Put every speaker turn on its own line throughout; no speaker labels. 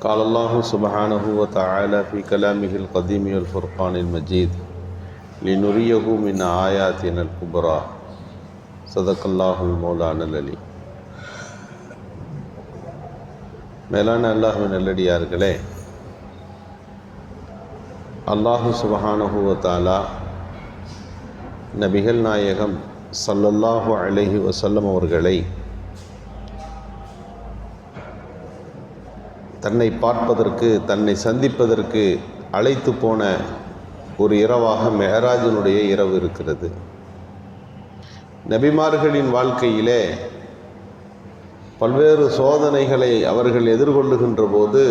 قال الله سبحانه وتعالى في كلامه القديم والفرقان المجيد لنريه من آياتنا الكبرى صدق الله المولانا العلي மேலான அல்லாஹுவின் நல்லடியார்களே அல்லாஹு சுபஹானஹு வ தஆலா நபிகள் நாயகம் ஸல்லல்லாஹு அலைஹி வஸல்லம் அவர்களை தன்னை பார்ப்பதற்கு தன்னை சந்திப்பதற்கு அழைத்து போன ஒரு இரவாக மெஹராஜனுடைய இரவு இருக்கிறது. நபிமார்களின் வாழ்க்கையிலே பல்வேறு சோதனைகளை அவர்கள் எதிர்கொள்ளுகின்ற போது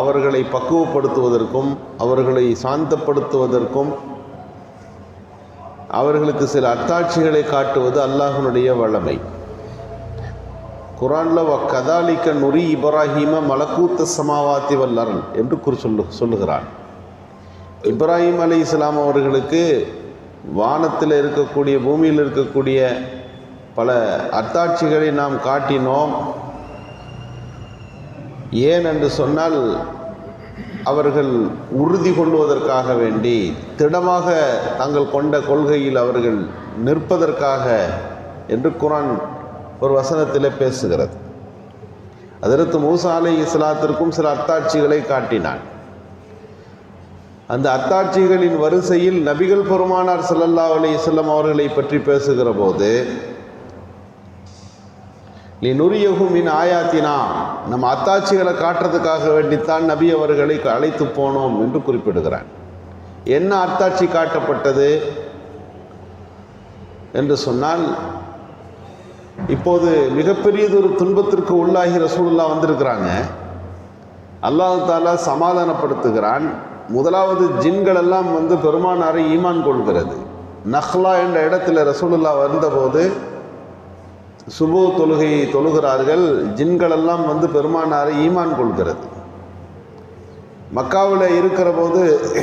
அவர்களை பக்குவப்படுத்துவதற்கும் அவர்களை சாந்தப்படுத்துவதற்கும் அவர்களுக்கு சில அத்தாட்சிகளை காட்டுவது அல்லாஹனுடைய வளமை குரான்ல வ கதாலிக்க நுரி இப்ராஹிம மலக்கூத்த சமாவாத்தி வல்லரன் என்று குறி சொல்லு சொல்லுகிறான் இப்ராஹிம் அலி இஸ்லாம் அவர்களுக்கு வானத்தில் இருக்கக்கூடிய பூமியில் இருக்கக்கூடிய பல அத்தாட்சிகளை நாம் காட்டினோம். ஏன் என்று சொன்னால் அவர்கள் உறுதி கொள்வதற்காக வேண்டி திடமாக தாங்கள் கொண்ட கொள்கையில் அவர்கள் நிற்பதற்காக என்று குரான் ஒரு வசனத்தில் பேசுகிறது. அதற்கு மூசா அலை இஸ்லாத்திற்கும் சில அத்தாட்சிகளை காட்டினான். அந்த அத்தாட்சிகளின் வரிசையில் நபிகள் பெருமானார் சல்லல்லா அலி இஸ்லாம் அவர்களை பற்றி பேசுகிற போது நீ நுரியகும் இன் ஆயாத்தினா. நம்ம அத்தாட்சிகளை காட்டுறதுக்காக வேண்டித்தான் நபி அவர்களை அழைத்து போனோம் என்று குறிப்பிடுகிறான் என்ன அத்தாட்சி காட்டப்பட்டது? என்று சொன்னால் இப்போது மிகப்பெரியதொரு துன்பத்திற்கு உள்ளாகி ரசூலுல்லா வந்திருக்கிறாங்க. அல்லாஹு தாலா சமாதானப்படுத்துகிறான். முதலாவது ஜின்கள் எல்லாம் வந்து பெருமானாரை ஈமான் கொள்கிறது. நஹ்லா என்ற இடத்துல ரசூலுல்லா வந்தபோது சுபு தொழுகையை தொழுகிறார்கள். ஜின்களெல்லாம் வந்து பெருமானாரை ஈமான் கொள்கிறது. மக்காவில் இருக்கிற போது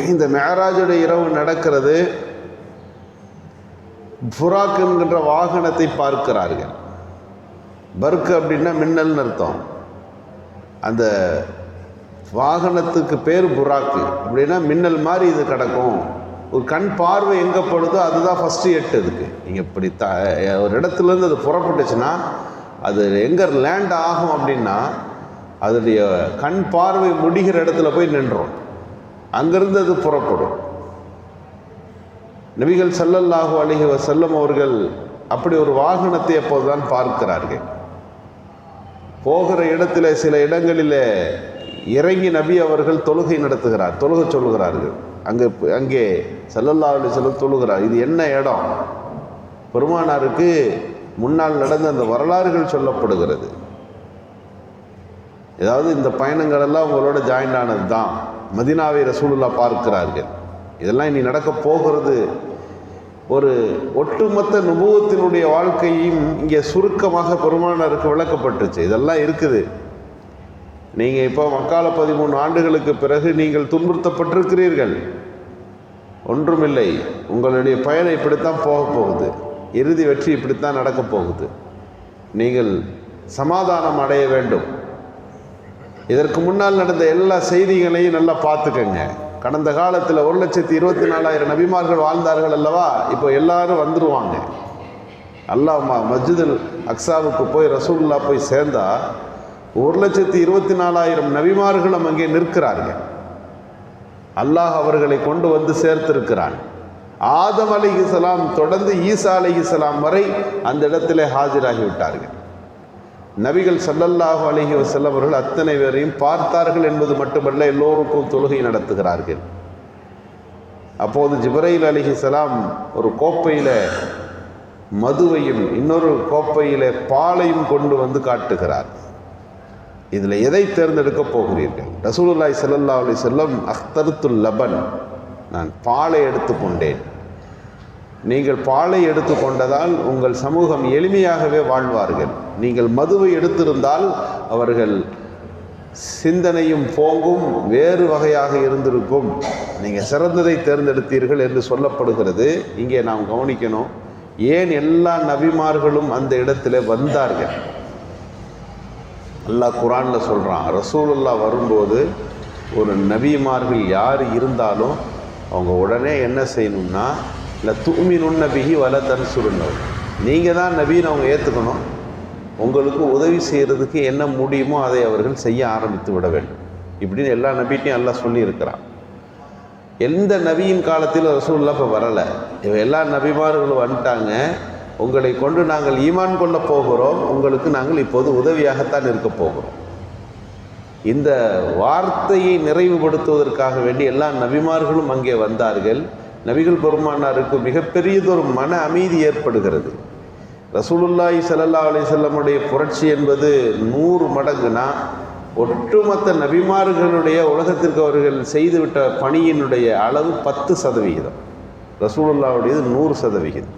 இந்த மேராஜுடைய இரவு நடக்கிறது. புராக் என்கின்ற வாகனத்தை பார்க்கிறார்கள். பர்க் அப்படின்னா மின்னல்னு அர்த்தம். அந்த வாகனத்துக்கு பேர் புறாக்கு அப்படின்னா மின்னல் மாதிரி இது கிடக்கும். ஒரு கண் பார்வை எங்கே படுதோ அதுதான் ஃபஸ்ட்டு எட்டு இதுக்கு நீங்கள் இப்படி த ஒரு இடத்துலேருந்து அது புறப்பட்டுச்சுன்னா அது எங்கே லேண்ட் ஆகும் அப்படின்னா அதனுடைய கண் பார்வை முடிகிற இடத்துல போய் நின்றோம். அங்கேருந்து அது புறப்படும். நபிகள் சல்லல்லாஹு அலிஹி வசல்லம் அவர்கள் அப்படி ஒரு வாகனத்தை அப்போதுதான் பார்க்கிறார்கள். போகிற இடத்துல சில இடங்களில் இறங்கி நபி அவர்கள் தொழுகை நடத்துகிறார் தொழுகை சொல்லுகிறார்கள். அங்கே அங்கே செல்லல்லா அலி செல்லம் தொழுகிறார். இது என்ன இடம்? பெருமானாருக்கு முன்னால் நடந்த அந்த வரலாறுகள் சொல்லப்படுகிறது. ஏதாவது இந்த பயணங்கள் எல்லாம் உங்களோட ஜாயின் ஆனது தான் மதினாவை ரசூலுல்லா பார்க்கிறார்கள். இதெல்லாம் இனி நடக்க போகிறது. ஒரு ஒட்டுமொத்த நுபுவத்தினுடைய வாழ்க்கையும் இங்கே சுருக்கமாக பெருமானருக்கு விளக்கப்பட்டுச்சு. இதெல்லாம் இருக்குது. நீங்கள் இப்போ மக்கால பதிமூணு ஆண்டுகளுக்கு பிறகு நீங்கள் துன்புறுத்தப்பட்டிருக்கிறீர்கள். ஒன்றுமில்லை. உங்களுடைய பயணம் இப்படித்தான் போக போகுது. இறுதி வெற்றி இப்படித்தான் நடக்கப் போகுது. நீங்கள் சமாதானம் அடைய வேண்டும். இதற்கு முன்னால் நடந்த எல்லா செய்திகளையும் நல்லா பார்த்துக்கங்க. கடந்த காலத்தில் ஒரு லட்சத்தி இருபத்தி நாலாயிரம் நபிமார்கள் வாழ்ந்தார்கள் அல்லவா? இப்போ எல்லாரும் வந்துடுவாங்க அல்லாஹ் மஸ்ஜிதுல் அக்ஸாவுக்கு போய் ரசூல்லா போய் சேர்ந்தா ஒரு லட்சத்தி இருபத்தி நாலாயிரம் நபிமார்களும் அங்கே நிற்கிறார்கள். அல்லாஹ் அவர்களை கொண்டு வந்து சேர்த்திருக்கிறான். ஆதம் அலிஹிசலாம் தொடர்ந்து ஈசா அலிஹிசலாம் வரை அந்த இடத்திலே ஹாஜராகி விட்டார்கள் நபிகள் சல்லல்லாஹு அலிஹி வசல்லம் அவர்கள் அத்தனை பேரையும் பார்த்தார்கள் என்பது மட்டுமல்ல எல்லோருக்கும் தொழுகை நடத்துகிறார்கள். அப்போது ஜிப்ரைல் அலிஹிசலாம் ஒரு கோப்பையில் மதுவையும் இன்னொரு கோப்பையில் பாலையும் கொண்டு வந்து காட்டுகிறார். இதில் எதை தேர்ந்தெடுக்கப் போகிறீர்கள்? ரசூலுல்லாய் சல்லல்லா அலி செல்லம் அख्தருத்துல் லபன் நான் பாலை எடுத்துக்கொண்டேன். நீங்கள் பாலை எடுத்துக்கொண்டதால் உங்கள் சமூகம் எளிமையாகவே வாழ்வார்கள். நீங்கள் மதுவை எடுத்திருந்தால் அவர்கள் சிந்தனையும் போங்கும் வேறு வகையாக இருந்திருக்கும். நீங்கள் சிறந்ததை தேர்ந்தெடுத்தீர்கள் என்று சொல்லப்படுகிறது. இங்கே நாம் கவனிக்கணும். ஏன் எல்லா நபிமார்களும் அந்த இடத்துல வந்தார்கள்? அல்லாஹ் குரானில் சொல்கிறான் ரசூலுல்லா வரும்போது ஒரு நபிமார்கள் யார் இருந்தாலும் அவங்க உடனே என்ன செய்யணும்னா இல்லை தூமின் நபிகி வல தன் நீங்கள் தான் நபின்னு அவங்க ஏற்றுக்கணும் உங்களுக்கு உதவி செய்கிறதுக்கு என்ன முடியுமோ அதை அவர்கள் செய்ய ஆரம்பித்து விட வேண்டும். இப்படின்னு எல்லா நபிட்டையும் எல்லாம் சொல்லியிருக்கிறான். எந்த நபியின் காலத்தில் ரசூல்லாம் இப்போ வரலை. இவ எல்லா நபிமார்களும் வந்துட்டாங்க. உங்களை கொண்டு நாங்கள் ஈமான் கொள்ள போகிறோம். உங்களுக்கு நாங்கள் இப்போது உதவியாகத்தான் இருக்க போகிறோம். இந்த வார்த்தையை நிறைவுபடுத்துவதற்காக வேண்டி எல்லா நபிமார்களும் அங்கே வந்தார்கள். நபிகள் பெருமானாருக்கு மிகப்பெரியதொரு மன அமைதி ஏற்படுகிறது. ரசூலுல்லாய் சல்லா அலைஹி புரட்சி என்பது நூறு மடங்குனா ஒட்டுமொத்த நபிமார்களுடைய உலகத்திற்கு அவர்கள் செய்துவிட்ட பணியினுடைய அளவு பத்து சதவிகிதம். ரசூலுல்லாவுடையது நூறு சதவிகிதம்.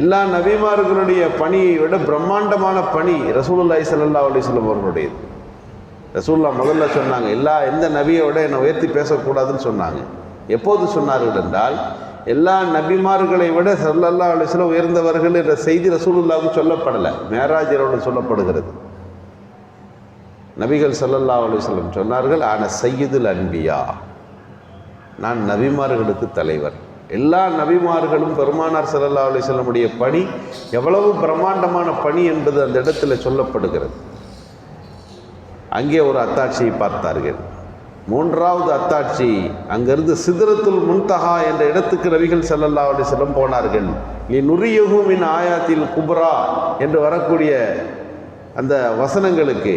எல்லா நபிமார்களுடைய பணியை விட பிரம்மாண்டமான பணி ரசூலுல்லாய் சல்லா அலைஹி வஸல்லம் அவர்களுடையது. ரசூல்லா முதல்ல சொன்னாங்க எல்லா எந்த நபியை விட என்னை உயர்த்தி பேசக்கூடாதுன்னு சொன்னாங்க. எப்போது சொன்னார்கள் என்றால் எல்லா நபிமார்களை விட சல்லல்லா அலிஸ்ல உயர்ந்தவர்கள் என்ற செய்தி ரசூலுல்லாவுக்கு சொல்லப்படலை. மேராஜரோடு சொல்லப்படுகிறது. நபிகள் சல்லல்லா அலிஸ்லம் சொன்னார்கள் ஆன சையீதுல் அன்பியா. நான் நபிமார்களுக்கு தலைவர். எல்லா நபிமார்களும் பெருமானார் சல்லல்லா அலிஸ்லமுடைய பணி எவ்வளவு பிரம்மாண்டமான பணி என்பது அந்த இடத்துல சொல்லப்படுகிறது. அங்கே ஒரு அத்தாட்சியை பார்த்தார்கள். மூன்றாவது அத்தாட்சி அங்கிருந்து சிதறத்துல் முன்தஹா என்ற இடத்துக்கு நபிகள் செல்லல்லா அலி செல்லம் போனார்கள். நீ நுரியகுமின் ஆயாத்தில் குப்ரா என்று வரக்கூடிய அந்த வசனங்களுக்கு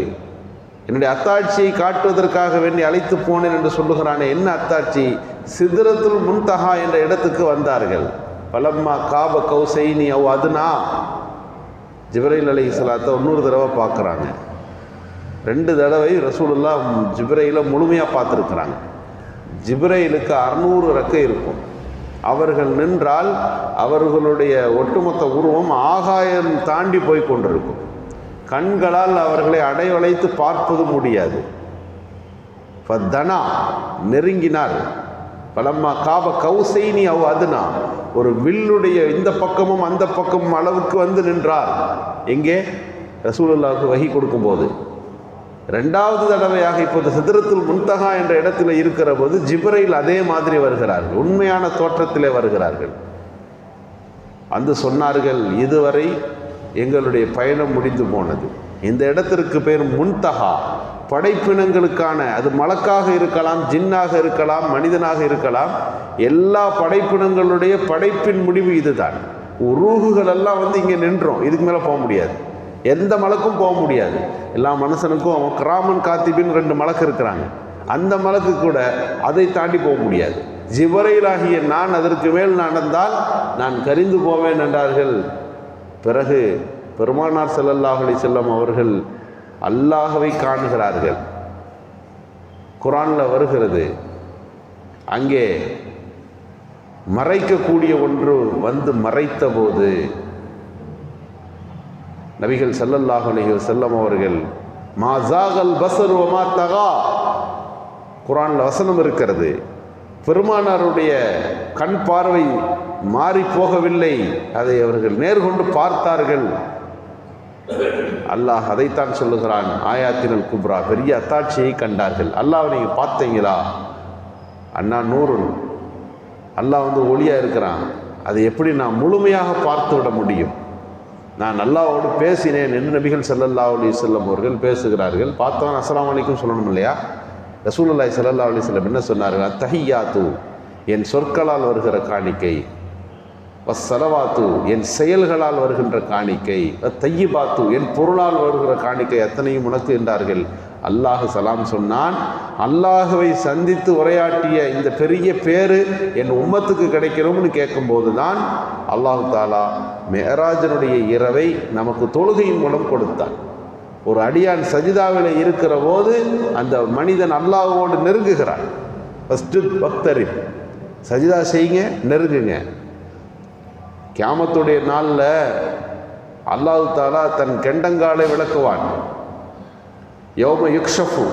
என்னுடைய அத்தாட்சியை காட்டுவதற்காக வேண்டி அழைத்து போனேன் என்று சொல்லுகிறானே என்ன அத்தாட்சி? சிதறத்துல் முன்தஹா என்ற இடத்துக்கு வந்தார்கள். பலம்மா காப கௌசைனி அவ் அதுனா. ஜிப்ரைல் அலி ஸலாத்தை இன்னொரு தடவை பார்க்குறாங்க. ரெண்டு தடவை ரசூலுல்லா ஜிப்ரையில் முழுமையாக பார்த்துருக்குறாங்க. ஜிப்ரையிலுக்கு அறநூறு ரெக்கை இருக்கும். அவர்கள் நின்றால் அவர்களுடைய ஒட்டுமொத்த உருவம் ஆகாயம் தாண்டி போய் கொண்டிருக்கும். கண்களால் அவர்களை அடைவழைத்து பார்ப்பது முடியாது. தனா நெருங்கினார். பலம்மா காப கௌசைனி அவ் அதுனா. ஒரு வில்லுடைய இந்த பக்கமும் அந்த பக்கமும் அளவுக்கு வந்து நின்றார். எங்கே? ரசூலுல்லாவுக்கு வகி கொடுக்கும்போது. ரெண்டாவது தடவையாக இப்போது சிதறத்துல் முன்தகா என்ற இடத்துல இருக்கிற போது ஜிப்ரைல் அதே மாதிரி வருகிறார்கள். உண்மையான தோற்றத்திலே வருகிறார்கள். வந்து சொன்னார்கள் இதுவரை எங்களுடைய பயணம் முடிந்து போனது. இந்த இடத்திற்கு பேர் முன்தகா. படைப்பினங்களுக்கான அது மலக்காக இருக்கலாம் ஜின்னாக இருக்கலாம் மனிதனாக இருக்கலாம். எல்லா படைப்பினங்களுடைய படைப்பின் முடிவு இதுதான். ரூகுகள் எல்லாம் வந்து இங்கே நின்றோம். இதுக்கு மேலே போக முடியாது. எந்த மலக்கும் போக முடியாது. எல்லா மனுஷனுக்கும் கிராமன் காத்திபின் ரெண்டு மலக்கு இருக்கிறாங்க. அந்த மலக்கு கூட அதை தாண்டி போக முடியாது. ஜிபரையிலாகிய நான் அதற்கு மேல் நடந்தால் நான் கரிந்து போவேன் என்றார்கள். பிறகு பெருமானார் செல்லல்லாஹலி செல்லம் அவர்கள் அல்லாஹவை காணுகிறார்கள். குரானில் வருகிறது அங்கே மறைக்கக்கூடிய ஒன்று வந்து மறைத்த போது நபிகள் ஸல்லல்லாஹு செல்லம் அவர்கள் மா ஜாகல் பஸர் மா தகா குரானில் வசனம் இருக்கிறது. பெருமானாருடைய கண் பார்வை மாறி போகவில்லை. அதை அவர்கள் நேர்கொண்டு பார்த்தார்கள். அல்லாஹ் அதைத்தான் சொல்லுகிறான். ஆயாத்தினல் குப்ரா பெரிய அத்தாட்சியை கண்டார்கள். அல்லாஹ் நீங்கள் பார்த்தீங்களா? அண்ணா நூறு அல்லாஹ் வந்து ஒளியாக இருக்கிறான். அதை எப்படி நான் முழுமையாக பார்த்து விட முடியும்? நான் நல்லாவோடு பேசினேன் என்று நபிகள் சல்லல்லா அலி செல்லம் அவர்கள் பேசுகிறார்கள். பார்த்தவன் அஸ்லாம் அலைக்கும் சொல்லணும் இல்லையா? ரசூலுல்லாஹி சல்லா அலி செல்லம் என்ன சொன்னார்கள்? அத்தஹியாத்து என் சொற்களால் வருகிற காணிக்கை. வசலவாத்து என் செயல்களால் வருகின்ற காணிக்கை. தையிபாத்து என் பொருளால் வருகிற காணிக்கை அத்தனையும் உனக்கு என்றார்கள். அல்லாஹ் சலாம் சொன்னான் அல்லாஹுவை சந்தித்து உரையாட்டிய இந்த பெரிய பேரு என் உம்மத்துக்கு கிடைக்கணும்னு கேட்கும்போது தான் அல்லாஹு தாலா மெஹராஜனுடைய இரவை நமக்கு தொழுகையின் மூலம் கொடுத்தான். ஒரு அடியான் சஜிதாவில் இருக்கிற போது அந்த மனிதன் அல்லாஹோடு நெருங்குகிறான். ஃபஸ்ட்டு பக்தரின் சஜிதா செய்யுங்க நெருங்குங்க. கியாமத்துடைய நாளில் அல்லாஹு தாலா தன் கெண்டங்காலை விளக்குவான். யோம யுக்ஷஃபு.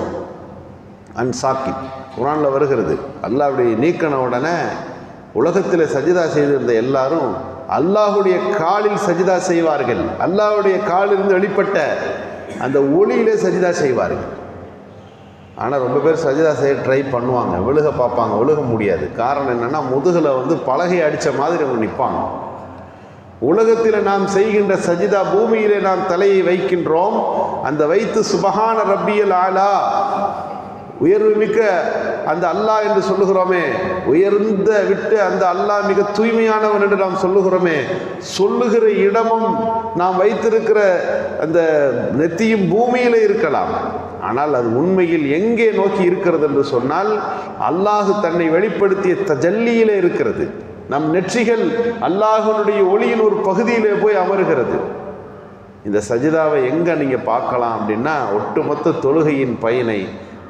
அன் சாக்கி. குரானில் வருகிறது. அல்லாஹ்வுடைய நீக்கின உடனே உலகத்தில் சஜிதா செய்திருந்த எல்லாரும் அல்லாஹுடைய காலில் சஜிதா செய்வார்கள். அல்லாஹுடைய காலிலிருந்து வெளிப்பட்ட அந்த ஒளியிலே சஜிதா செய்வார்கள். ஆனால் ரொம்ப பேர் சஜிதா செய்ய ட்ரை பண்ணுவாங்க. விழுக பார்ப்பாங்க. விழுக முடியாது. காரணம் என்னென்னா முதுகில் வந்து பலகை அடித்த மாதிரி அவங்க நிற்பாங்க உலகத்தில் நாம் செய்கின்ற சஜிதா பூமியிலே நாம் தலையை வைக்கின்றோம். அந்த வைத்து சுபகான ரப்பியல் ஆலா. உயர்வு மிக்க அந்த அல்லாஹ் என்று சொல்லுகிறோமே. உயர்ந்த விட்டு அந்த அல்லாஹ் மிக தூய்மையானவன் என்று நாம் சொல்லுகிறோமே. சொல்லுகிற இடமும் நாம் வைத்திருக்கிற அந்த நெத்தியும் பூமியில் இருக்கலாம். ஆனால் அது உண்மையில் எங்கே நோக்கி இருக்கிறது என்று சொன்னால் அல்லாஹு தன்னை வெளிப்படுத்திய தஜல்லியிலே இருக்கிறது. நம் நெற்றிகள் அல்லாஹனுடைய ஒளியின் ஒரு பகுதியிலே போய் அமருகிறது. இந்த சஜிதாவை எங்கே நீங்கள் பார்க்கலாம் அப்படின்னா ஒட்டுமொத்த தொழுகையின் பயனை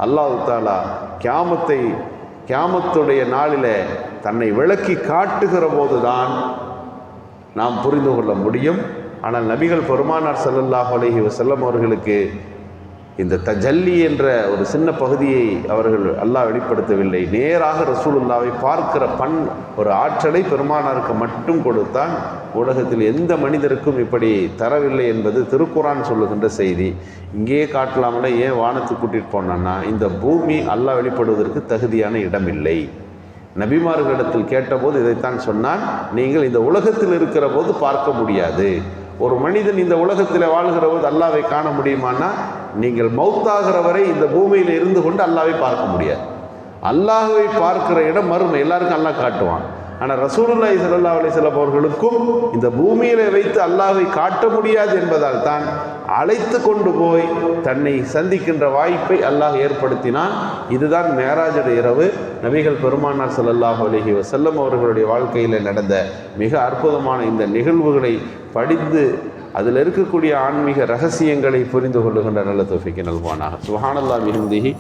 அல்லாஹ் தாலா கியாமத்தை கியாமத்துடைய நாளில் தன்னை விளக்கி காட்டுகிற போதுதான் நாம் புரிந்து கொள்ள முடியும். ஆனால் நபிகள் பெருமானார் ஸல்லல்லாஹு அலஹி வசல்லம் அவர்களுக்கு இந்த தஜல்லி என்ற ஒரு சின்ன பகுதியை அவர்கள் அல்லாஹ் வெளிப்படுத்தவில்லை. நேராக ரசூலுல்லாவை பார்க்கிற பண் ஒரு ஆற்றலை பெருமானாருக்கு மட்டும் கொடுத்தான் உலகத்தில் எந்த மனிதருக்கும் இப்படி தரவில்லை என்பது திருக்குறான் சொல்லுகின்ற செய்தி. இங்கேயே காட்டலாமல ஏன் வானத்துக்கு கூட்டிகிட்டு போனான்னா இந்த பூமி அல்லாஹ் வெளிப்படுவதற்கு தகுதியான இடம் இல்லை நபிமார்களிடத்தில் கேட்டபோது இதைத்தான் சொன்னான் நீங்கள் இந்த உலகத்தில் இருக்கிற போது பார்க்க முடியாது. ஒரு மனிதன் இந்த உலகத்தில் வாழ்கிற போது அல்லாவை காண முடியுமானா நீங்கள் மௌத்தாகிற வரை இந்த பூமியில் இருந்து கொண்டு அல்லாவை பார்க்க முடியாது. அல்லாஹுவை பார்க்கிற இடம் மறுமை. எல்லாருக்கும் அல்லாஹ் காட்டுவான். ஆனால் ரசூலுல்லாஹி சல்லா அலைஹி அவர்களுக்கும் இந்த பூமியில் வைத்து அல்லாஹை காட்ட முடியாது என்பதால் தான் அழைத்து கொண்டு போய் தன்னை சந்திக்கின்ற வாய்ப்பை அல்லாஹ் ஏற்படுத்தினான். இதுதான் மேராஜுடைய இரவு. நபிகள் பெருமானார் சல்லாஹ் அலஹி வசல்லம் அவர்களுடைய வாழ்க்கையில் நடந்த மிக அற்புதமான இந்த நிகழ்வுகளை படித்து அதில் இருக்கக்கூடிய ஆன்மீக ரகசியங்களை புரிந்து கொள்ளுகின்ற நல்ல தொஃபிக்கு நல்வானாக சுஹானல்லா மிகுந்திஹி